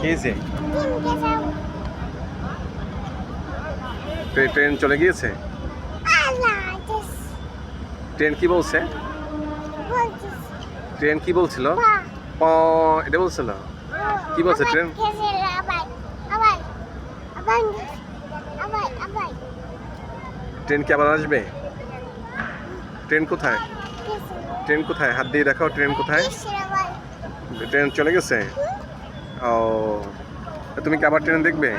খেয়েছে? Tray- train চলে গিয়েছে? ট্রেন কি বলছে? ট্রেন কি বলছিল? এটা বলছিল? কি বলছে ট্রেন? ট্রেন কি আবার আসবে? ট্রেন কোথায়? ট্রেন কোথায়? হাত দিয়ে দেখাও ট্রেন কোথায়? ট্রেন চলে গেছে? ও তুমি কি আবার ট্রেন দেখবে?